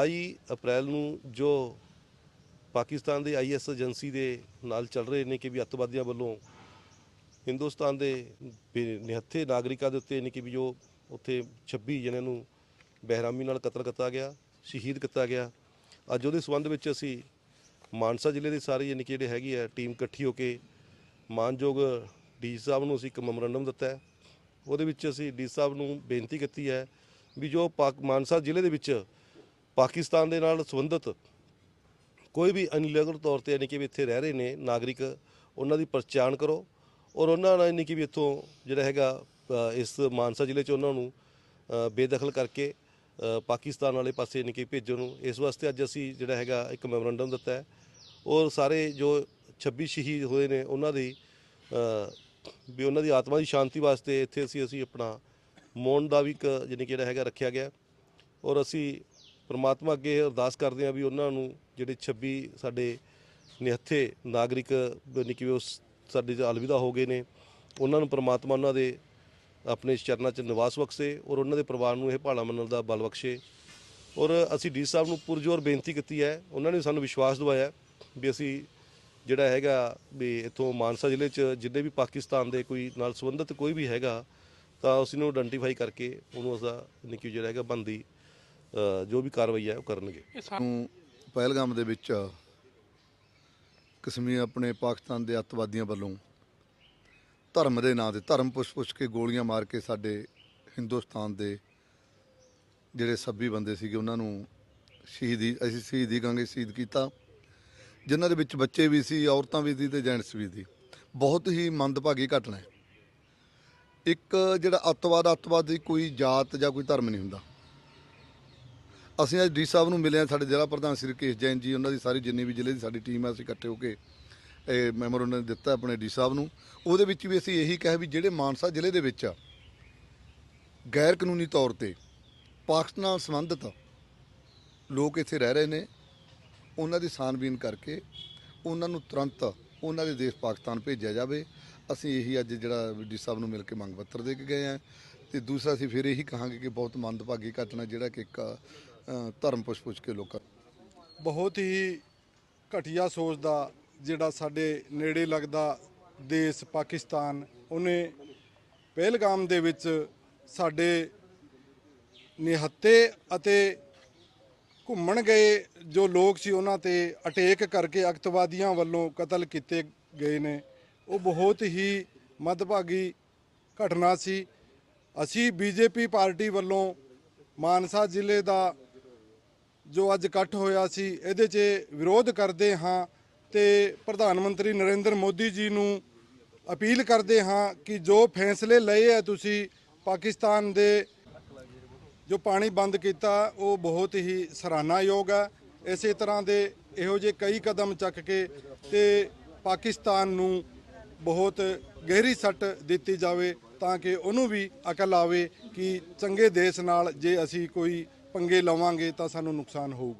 22 ਅਪ੍ਰੈਲ ਨੂੰ ਜੋ ਪਾਕਿਸਤਾਨ ਦੇ ਆਈਐਸ ਏਜੰਸੀ ਦੇ ਨਾਲ ਚੱਲ ਰਹੇ ਨੇ ਕਿ ਵੀ ਅੱਤਵਾਦੀਆਂ ਵੱਲੋਂ ਹਿੰਦੁਸਤਾਨ ਦੇ ਬੇ- ਨਿਹੱਥੇ ਨਾਗਰਿਕਾਂ ਦੇ ਉੱਤੇ ਯਾਨੀ ਕਿ ਵੀ ਜੋ ਉੱਥੇ 26 ਜਣਿਆਂ ਨੂੰ ਬਹਿਰਾਮੀ ਨਾਲ ਕਤਲ ਕੀਤਾ ਗਿਆ, ਸ਼ਹੀਦ ਕੀਤਾ ਗਿਆ। ਅੱਜ ਉਹਦੇ ਸੰਬੰਧ ਵਿੱਚ ਅਸੀਂ ਮਾਨਸਾ ਜ਼ਿਲ੍ਹੇ ਦੇ ਸਾਰੇ ਯਾਨੀ ਕਿ ਜਿਹੜੇ ਹੈਗੀ ਆ, ਟੀਮ ਇਕੱਠੀ ਹੋ ਕੇ ਮਾਨਯੋਗ ਡੀ ਸਾਹਿਬ ਨੂੰ ਅਸੀਂ ਇੱਕ ਮੈਮੋਰੰਡਮ ਦਿੱਤਾ ਉਹਦੇ ਵਿੱਚ ਅਸੀਂ ਡੀ ਸਾਹਿਬ ਨੂੰ ਬੇਨਤੀ ਕੀਤੀ ਹੈ ਵੀ ਜੋ ਪਾਕ ਮਾਨਸਾ ਜ਼ਿਲ੍ਹੇ ਦੇ ਵਿੱਚ ਪਾਕਿਸਤਾਨ ਦੇ ਨਾਲ ਸੰਬੰਧਿਤ ਕੋਈ ਵੀ ਅਨਲੀਗਲ ਤੌਰ ਤੇ ਯਾਨੀ ਕਿ ਵੀ ਇੱਥੇ ਰਹਿ ਰਹੇ ਨੇ ਨਾਗਰਿਕ, ਉਹਨਾਂ ਦੀ ਪਛਾਣ ਕਰੋ ਔਰ ਉਹਨਾਂ ਨਾਲ ਯਾਨੀ ਕਿ ਵੀ ਇੱਥੋਂ ਜਿਹੜਾ ਹੈਗਾ ਇਸ ਮਾਨਸਾ ਜ਼ਿਲ੍ਹੇ 'ਚ ਉਹਨਾਂ ਨੂੰ ਬੇਦਖਲ ਕਰਕੇ ਪਾਕਿਸਤਾਨ ਵਾਲੇ ਪਾਸੇ ਯਾਨੀ ਕਿ ਭੇਜਣ ਨੂੰ। ਇਸ ਵਾਸਤੇ ਅੱਜ ਅਸੀਂ ਜਿਹੜਾ ਹੈਗਾ ਇੱਕ ਮੈਮੋਰੰਡਮ ਦਿੱਤਾ ਹੈ ਔਰ ਸਾਰੇ ਜੋ 26 ਸ਼ਹੀਦ ਹੋਏ ਨੇ ਉਹਨਾਂ ਦੀ ਵੀ ਉਹਨਾਂ ਦੀ ਆਤਮਾ ਦੀ ਸ਼ਾਂਤੀ ਵਾਸਤੇ ਇੱਥੇ ਅਸੀਂ ਅਸੀਂ ਆਪਣਾ ਮੌਨ ਦਾ ਵੀ ਇੱਕ ਯਾਨੀ ਕਿ ਜਿਹੜਾ ਹੈਗਾ ਰੱਖਿਆ ਗਿਆ ਔਰ ਅਸੀਂ ਪਰਮਾਤਮਾ ਅੱਗੇ ਅਰਦਾਸ ਕਰਦੇ ਹਾਂ ਵੀ ਉਹਨਾਂ ਨੂੰ ਜਿਹੜੇ 26 ਸਾਡੇ ਨਿਹੱਥੇ ਨਾਗਰਿਕ, ਯਾਨੀ ਉਸ ਸਾਡੇ ਜੋ ਅਲਵਿਦਾ ਹੋ ਗਏ ਨੇ, ਉਹਨਾਂ ਨੂੰ ਪਰਮਾਤਮਾ ਉਹਨਾਂ ਦੇ ਆਪਣੇ ਚਰਨਾਂ 'ਚ ਨਿਵਾਸ ਬਖਸ਼ੇ ਔਰ ਉਹਨਾਂ ਦੇ ਪਰਿਵਾਰ ਨੂੰ ਇਹ ਭਾਲਾ ਮੰਨਣ ਦਾ ਬਲ ਬਖਸ਼ੇ। ਔਰ ਅਸੀਂ ਡੀ ਸਾਹਿਬ ਨੂੰ ਪੁਰਜੋਰ ਬੇਨਤੀ ਕੀਤੀ ਹੈ, ਉਹਨਾਂ ਨੇ ਸਾਨੂੰ ਵਿਸ਼ਵਾਸ ਦਿਵਾਇਆ ਵੀ ਅਸੀਂ ਜਿਹੜਾ ਹੈਗਾ ਵੀ ਇਥੋਂ ਮਾਨਸਾ ਜ਼ਿਲ੍ਹੇ 'ਚ ਜਿੰਨੇ ਵੀ ਪਾਕਿਸਤਾਨ ਦੇ ਕੋਈ ਨਾਲ ਸੰਬੰਧਿਤ ਕੋਈ ਵੀ ਹੈਗਾ, ਤਾਂ ਉਸ ਨੂੰ ਆਇਡੈਂਟੀਫਾਈ ਕਰਕੇ ਉਹਨੂੰ ਉਸਦਾ ਯਾਨੀ ਕਿ ਜਿਹੜਾ ਹੈਗਾ ਬੰਦੀ ਜੋ ਵੀ ਕਾਰਵਾਈ ਹੈ ਉਹ ਕਰਨਗੇ। ਨੂੰ ਪਹਿਲਗਾਮ ਦੇ ਵਿੱਚ ਕਸ਼ਮੀਰ ਆਪਣੇ ਪਾਕਿਸਤਾਨ ਦੇ ਅੱਤਵਾਦੀਆਂ ਵੱਲੋਂ ਧਰਮ ਦੇ ਨਾਂ ਤੇ ਧਰਮ ਪੁੱਛ-ਪੁੱਛ ਕੇ ਗੋਲੀਆਂ ਮਾਰ ਕੇ ਸਾਡੇ ਹਿੰਦੁਸਤਾਨ ਦੇ ਜਿਹੜੇ ਸੱਭੀ ਬੰਦੇ ਸੀਗੇ ਉਹਨਾਂ ਨੂੰ ਸ਼ਹੀਦੀ ਅਸੀਂ ਸ਼ਹੀਦੀ ਕਹਾਂਗੇ ਸ਼ਹੀਦ ਕੀਤਾ। ਜਿਨ੍ਹਾਂ ਦੇ ਵਿੱਚ ਬੱਚੇ ਵੀ ਸੀ ਔਰਤਾਂ ਵੀ ਸੀ ਤੇ ਜੈਂਟਸ ਵੀ ਸੀ। ਬਹੁਤ ਹੀ ਮੰਦਭਾਗੀ ਘਟਨਾ ਹੈ। ਇੱਕ ਜਿਹੜਾ ਅੱਤਵਾਦ ਅੱਤਵਾਦ ਦੀ ਕੋਈ ਜਾਤ ਜਾਂ ਕੋਈ ਧਰਮ ਨਹੀਂ ਹੁੰਦਾ। ਅਸੀਂ ਅੱਜ ਡੀ ਸਾਹਿਬ ਨੂੰ ਮਿਲੇ ਹਾਂ, ਸਾਡੇ ਜ਼ਿਲ੍ਹਾ ਪ੍ਰਧਾਨ ਸ੍ਰੀ ਕੇਸ਼ ਜੈਨ ਜੀ, ਉਹਨਾਂ ਦੀ ਸਾਰੀ ਜਿੰਨੀ ਵੀ ਜ਼ਿਲ੍ਹੇ ਦੀ ਸਾਡੀ ਟੀਮ ਹੈ, ਅਸੀਂ ਇਕੱਠੇ ਹੋ ਕੇ ਇਹ ਮੈਮਰ ਉਹਨਾਂ ਨੇ ਦਿੱਤਾ ਆਪਣੇ ਡੀ ਸਾਹਿਬ ਨੂੰ। ਉਹਦੇ ਵਿੱਚ ਵੀ ਅਸੀਂ ਇਹੀ ਕਿਹਾ ਵੀ ਜਿਹੜੇ ਮਾਨਸਾ ਜ਼ਿਲ੍ਹੇ ਦੇ ਵਿੱਚ ਗੈਰ ਕਾਨੂੰਨੀ ਤੌਰ ਤੇ ਪਾਕਿਸਤਾਨ ਨਾਲ ਸੰਬੰਧਿਤ ਲੋਕ ਇੱਥੇ ਰਹਿ ਰਹੇ ਨੇ, ਉਹਨਾਂ ਦੀ ਛਾਣਬੀਨ ਕਰਕੇ ਉਹਨਾਂ ਨੂੰ ਤੁਰੰਤ ਉਹਨਾਂ ਦੇ ਦੇਸ਼ ਪਾਕਿਸਤਾਨ ਭੇਜਿਆ ਜਾਵੇ। ਅਸੀਂ ਇਹੀ ਅੱਜ ਜਿਹੜਾ ਡੀ ਸਾਹਿਬ ਨੂੰ ਮਿਲ ਕੇ ਮੰਗ ਪੱਤਰ ਦੇ ਕੇ ਗਏ ਆ ਤੇ ਦੂਸਰਾ, ਅਸੀਂ ਫਿਰ ਇਹੀ ਕਹਾਂਗੇ ਕਿ ਬਹੁਤ ਮੰਦਭਾਗੀ ਘਟਨਾ ਜਿਹੜਾ ਕਿ ਇੱਕ ਧਰਮ ਪੁੱਛ ਪੁੱਛ ਕੇ ਲੋਕਾਂ ਬਹੁਤ ਹੀ ਘਟੀਆ ਸੋਚ ਦਾ ਜਿਹੜਾ ਸਾਡੇ ਨੇੜੇ ਲੱਗਦਾ ਦੇਸ਼ ਪਾਕਿਸਤਾਨ, ਉਹਨੇ ਪਹਿਲਗਾਮ ਦੇ ਵਿੱਚ ਸਾਡੇ ਨਿਹੱਤੇ ਅਤੇ ਘੁੰਮਣ ਗਏ ਜੋ ਲੋਕ ਸੀ ਉਹਨਾਂ ਤੇ ਅਟੈਕ ਕਰਕੇ ਅਕਤਵਾਦੀਆਂ ਵੱਲੋਂ ਕਤਲ ਕੀਤੇ ਗਏ ਨੇ। ਉਹ ਬਹੁਤ ਹੀ ਮੱਦਭਾਗੀ ਘਟਨਾ ਸੀ। ਅਸੀਂ ਬੀਜੇਪੀ ਪਾਰਟੀ ਵੱਲੋਂ ਮਾਨਸਾ ਜ਼ਿਲ੍ਹੇ ਦਾ ਜੋ ਅੱਜ ਇਕੱਠ ਹੋਇਆ ਸੀ, ਇਹਦੇ 'ਚ ਵਿਰੋਧ ਕਰਦੇ ਹਾਂ ਤੇ ਪ੍ਰਧਾਨ ਮੰਤਰੀ ਨਰਿੰਦਰ ਮੋਦੀ ਜੀ ਨੂੰ ਅਪੀਲ ਕਰਦੇ ਹਾਂ ਕਿ ਜੋ ਫੈਸਲੇ ਲਏ ਆ ਤੁਸੀਂ ਪਾਕਿਸਤਾਨ ਦੇ, ਜੋ ਪਾਣੀ ਬੰਦ ਕੀਤਾ, ਉਹ ਬਹੁਤ ਹੀ ਸਰਾਹਨਾਯੋਗ ਹੈ ਇਸੇ ਤਰ੍ਹਾਂ ਦੇ ਇਹੋ ਜਿਹੇ ਕਈ ਕਦਮ ਚੱਕ ਕੇ ਤੇ ਪਾਕਿਸਤਾਨ ਨੂੰ ਬਹੁਤ ਗਹਿਰੀ ਸੱਟ ਦਿੱਤੀ ਜਾਵੇ ਤਾਂ ਕਿ ਉਹਨੂੰ ਵੀ ਅਕਲ ਆਵੇ ਕਿ ਚੰਗੇ ਦੇਸ਼ ਨਾਲ ਜੇ ਅਸੀਂ ਕੋਈ ਪੰਗੇ ਲਵਾਂਗੇ ਤਾਂ ਸਾਨੂੰ ਨੁਕਸਾਨ ਹੋਊਗਾ।